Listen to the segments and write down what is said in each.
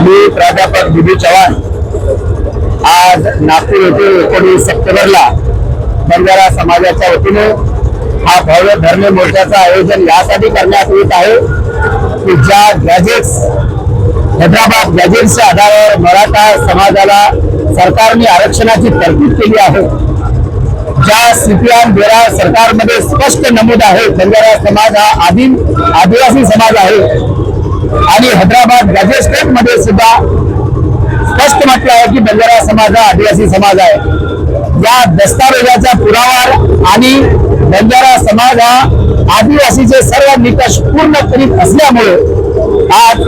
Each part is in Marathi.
मी प्राध्यापक बी चव्हाण. आज नागपूर येथे एकोणीस सप्टेंबरला बंजारा समाजाच्या वतीने हा भव्य धर्म मोर्चाचं आयोजन यासाठी करण्यात येत आहे की ज्या गॅजेट्स हैदराबाद गॅजेट्सच्या आधारावर मराठा समाजाला सरकारने आरक्षणाची तरतूद केली आहे. ज्या सीपीआर बेरा सरकारमध्ये स्पष्ट नमूद आहे बंजारा समाज हा आदिम आदिवासी समाज आहे. आणि हैदराबाद राजस्थानमध्ये सुद्धा स्पष्ट म्हटलं आहे की बंजारा समाज हा आदिवासी समाज आहे. या दस्तावेजाचा पुरावा आणि बंजारा समाज हा आदिवासीचे सर्व निकष पूर्ण करीत असल्यामुळे आज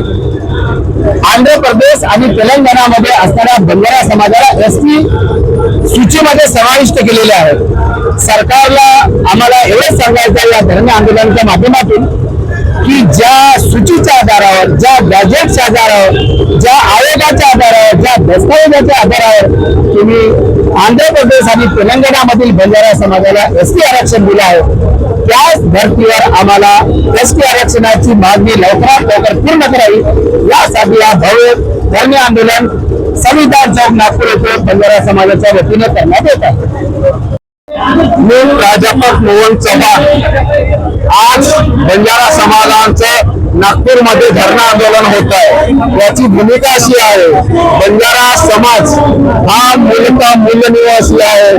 आंध्र प्रदेश आणि तेलंगणामध्ये असणाऱ्या बंजारा समाजाला एस टी सूचीमध्ये समाविष्ट केलेले आहे. सरकारला आम्हाला एवढंच सांगायचं आहे या धर्म आंदोलनाच्या माध्यमातून की ज्या सूचीच्या आधारावर ज्या गॅजेटच्या आधारावर ज्या आयोगाच्या आधारावर ज्या दस्तावेजाच्या आधारावर तुम्ही आंध्र प्रदेश आणि तेलंगणामधील बंजारा समाजाला एस टी आरक्षण दिलं आहे त्याच धर्तीवर आम्हाला एस टी आरक्षणाची मागणी लवकरात लवकर पूर्ण करावी. यासाठी हा भव्य धर्म आंदोलन संविधान चौक नागपूर येथे बंजारा समाजाच्या वतीने करण्यात येत आहे. मी प्राध्यापक मोहन चव्हाण. आज बंजारा समाजांचं नागपूरमध्ये धरणं आंदोलन होत आहे. याची भूमिका अशी आहे बंजारा समाज हा मूलतः मूल्यनिवासी आहे.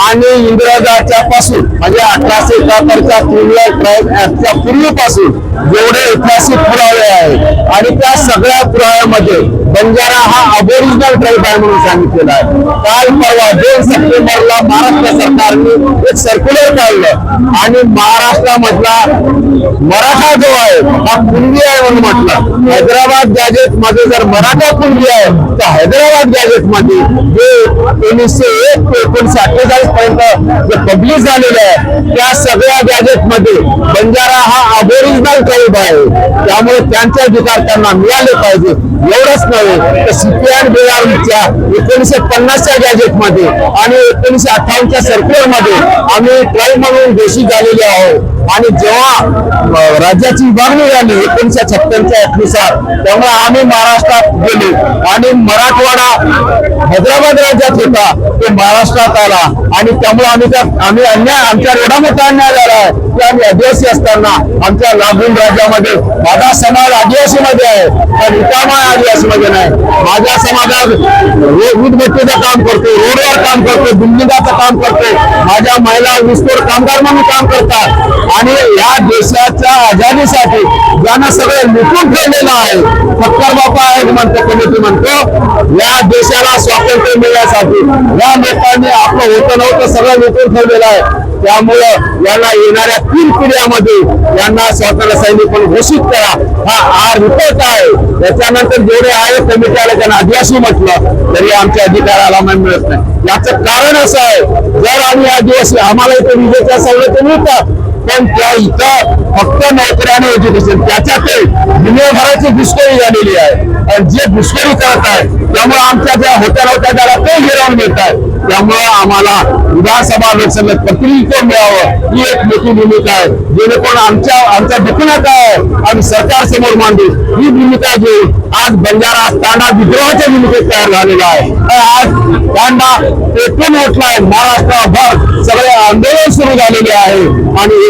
आणि इंग्रजाच्या पासून म्हणजे अठराशे एकाहत्तरच्या क्रिमिनल क्राईम ऍक्टच्या पूर्वीपासून जेवढे ऐतिहासिक पुरावे आहेत. आणि त्या सगळ्या पुराव्यामध्ये बंजारा हा अबोरिजिनल ट्राईब आहे म्हणून सांगितलेलं आहे. काल परवा दोन सप्टेंबरला महाराष्ट्र सरकारने एक सर्क्युलर काढलं. आणि महाराष्ट्रामधला मराठा जो आहे हा कुणबी आहे म्हणून म्हटलं. हैदराबाद गॅजेटमध्ये जर मराठा कुणबी आहे तर हैदराबाद गॅजेटमध्ये जे एकोणीसशे एक ते एकोणीसशे पर्यंत जे पब्लिक झालेलं आहे त्या सगळ्या गॅजेटमध्ये बंजारा हा अबोरिजिनल ट्राईब आहे. त्यामुळे त्यांचे अधिकार त्यांना मिळाले पाहिजे. एवढंच नव्हे तर सीपीआर बिहारच्या एकोणीसशे पन्नासच्या गॅजेटमध्ये आणि एकोणीसशे अठ्ठावन्नच्या सर्क्युलरमध्ये आम्ही ट्राईब म्हणून दोषी झालेले आहोत. आणि जेव्हा राज्याची विभागणी झाली एकोणीसशे छप्पनच्या नुसार तेव्हा आम्ही महाराष्ट्रात गेलो. आणि मराठवाडा हैदराबाद राज्यात होता ते महाराष्ट्रात आला. आणि त्यामुळे आम्ही त्या आम्ही अन्याय आमच्या एवढा मोठा अन्याय झाला आहे. की आम्ही आदिवासी असताना आमच्या लागून राज्यामध्ये माझा समाज आदिवासी मध्ये आहे पण रिकामा आदिवासी मध्ये नाही. माझ्या समाजात वीटभट्टीचं काम करतो रोडवर काम करतो बिल्डिंगाचं काम करतो. माझ्या महिला वीसतोड कामगार म्हणून काम करतात. आणि या देशाच्या आझादीसाठी ज्यांना सगळं लुटून ठेवलेलं आहे फक्कर बापा आहे म्हणतो कमिटी म्हणतो या देशाला स्वातंत्र्य मिळण्यासाठी या लोकांनी आपलं होतं नव्हतं सगळं लुटून ठेवलेलं आहे. त्यामुळं यांना येणाऱ्या तीन पिढ्यामध्ये यांना स्वातंत्र्य सैनिक म्हणून घोषित करा. हा हा रिपोर्ट आहे. त्याच्यानंतर जेवढे आहे कमिटी आले त्यांना आदिवासी म्हटलं तरी आमच्या अधिकाराला मिळत नाही. याचं कारण असं आहे जर आम्ही आदिवासी आम्हाला इथे विजेच्या सवलती मिळतात पण त्या इथं फक्त नोकऱ्याने एज्युकेशन दुनियाभराची घुसखोरी झालेली आहे घुसखोरी करत आहे त्यामुळे आमच्या ज्या होत्या नव्हत्या त्याला ते गिरवून घेत आहे विधानसभा लोकसभेत प्रतिनिधित्व मिळावं ही। एक मोठी भूमिका आहे जेणेकरून आमच्या आमच्या दुखणं काय आम्ही सरकार समोर मांडू ही भूमिका घेऊन आज बंजारा तांडा विद्रोहाच्या भूमिकेत तयार झालेला आज तांडा पेटून उठला आहे महाराष्ट्राभर आंदोलन सुरू झालेले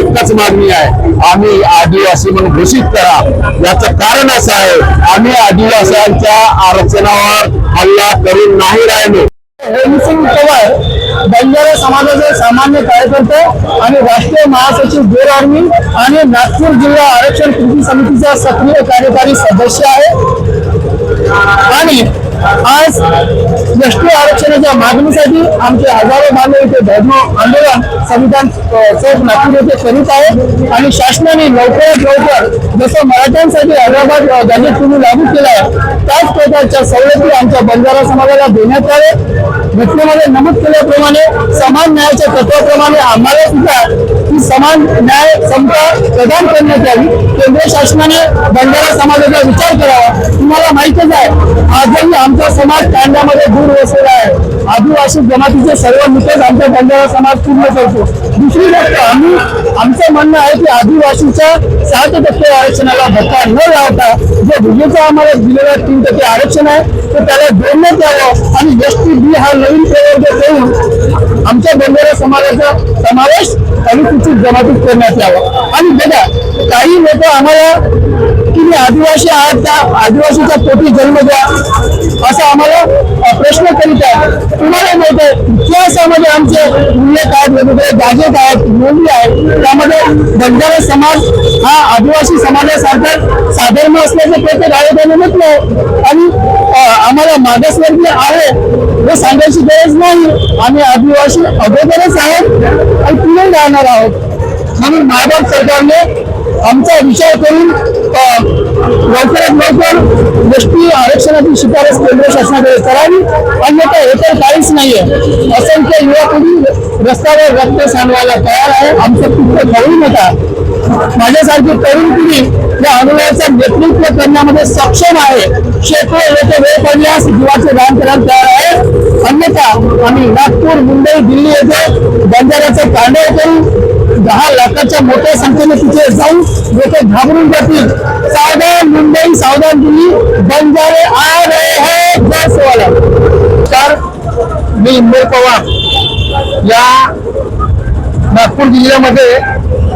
एकच मागणी आहे. आम्ही आदिवासी म्हणून घोषित करा. याचं कारण असं आहे आम्ही आदिवासींच्या आरक्षणावर हल्ला करून नाही राहिलो. हेमसिंग पवार बंजारा समाजाचे सामान्य कार्यकर्ते आणि राष्ट्रीय महासचिव गोर आर्मी आणि नागपूर जिल्हा आरक्षण कृती समितीचा सक्रिय कार्यकारी सदस्य आहे. आणि आज एसटी आरक्षणाच्या मागणीसाठी आमचे हजारो बांधव इथे धर्म आंदोलन संविधान चौक नागपूर येथे करीत आहे. आणि शासनाने लवकरात लवकर जसं मराठ्यांसाठी हैदराबाद गॅजेट तुम्ही लागू केला आहे त्याच प्रकारच्या सवलती आमच्या बंजारा समाजाला देण्यात यावे घटनेमध्ये नमूद केल्याप्रमाणे समान न्यायाच्या तत्वाप्रमाणे आम्हाला सुद्धा ही समान न्याय समता प्रदान करण्यात यावी. केंद्र शासनाने बंजारा समाजाचा विचार करावा. तुम्हाला माहितच आहे आजही आमच्या आमचा समाज कांद्यामध्ये दूर वसलेला आहे. आदिवासी जमातीचे सर्व निकष आमच्या बंजारा समाज पूर्ण करतो. दुसरी गोष्ट आम्ही आमचं म्हणणं आहे की आदिवासीच्या सात टक्के आरक्षणाला धक्का न लावता जे विजेचं आम्हाला दिलेलं तीन टक्के आरक्षण आहे ते त्याला जोडण्यात यावं आणि एस टी बी हा नवीन प्रवर्ग देऊन आमच्या बंजारा समाजाचा समावेश अनुसूचित जमातीत करण्यात यावा. आणि बघा काही लोक आम्हाला तुम्ही आदिवासी आहात त्या आदिवासीच्या पोटी जन्म द्या. असा आम्हाला प्रश्न करीत आहे. तुम्हाला माहीत आहे इतिहासामध्ये आमचे उल्लेख आहेत वेगवेगळे गाजेट आहेत नोंदी आहेत. त्यामध्ये बंजारा समाज हा आदिवासी समाजासारखा साधर्म असल्याचं प्रत्येक आयोगाने म्हटलं. आणि आम्हाला मागासवर्गीय आहे हे सांगायची गरज नाही. आम्ही आदिवासी अगोदरच आहोत आणि पुढे राहणार आहोत. म्हणून महाराष्ट्र सरकारने आमचा विचार करून लवकरात लवकर गोष्टी आरक्षणाची शिफारस केंद्र शासनाकडे करावी. अन्यथा हे तर काहीच नाहीये. असंख्य युवा पिढी रस्त्यावर रक्त सांडवायला तयार आहे. आमचं पित्र कळू नका. माझ्यासारखी तरुण पिढी या आंदोलनाचं नेतृत्व करण्यामध्ये सक्षम आहे. शेकडो लोक वेळ पडल्यास जीवाचे दान करायला तयार आहे अन्यथा आम्ही नागपूर मुंबई दिल्ली येथे बंजाऱ्याचं तांडव करू दहा लाखाच्या मोठ्या संख्येने तिथे जाऊन लोक घाबरून जातील. सावधान मुंबई सावधान दिल्ली बंजारे आ रहे हैं जय तर मी इंदोर पवार या नागपूर जिल्ह्यामध्ये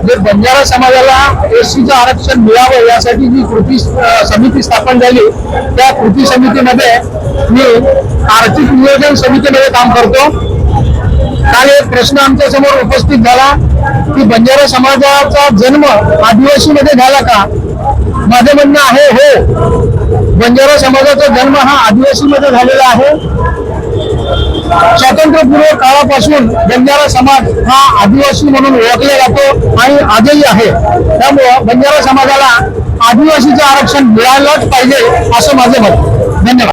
जे बंजारा समाजाला एससीचं आरक्षण मिळावं यासाठी जी कृती समिती स्थापन झाली त्या कृती समितीमध्ये मी आर्थिक नियोजन समितीमध्ये काम करतो. काल एक प्रश्न आमच्यासमोर उपस्थित झाला की बंजारा समाजाचा जन्म आदिवासी मध्ये झाला का? माझं म्हणणं आहे हो. बंजारा समाजाचा जन्म हा आदिवासी मध्ये झालेला आहे. स्वातंत्र्यपूर्व काळापासून बंजारा समाज हा आदिवासी म्हणून ओळखला जातो आणि आजही आहे. त्यामुळं बंजारा समाजाला आदिवासीचं आरक्षण मिळालंच पाहिजे असं माझं मत. धन्यवाद.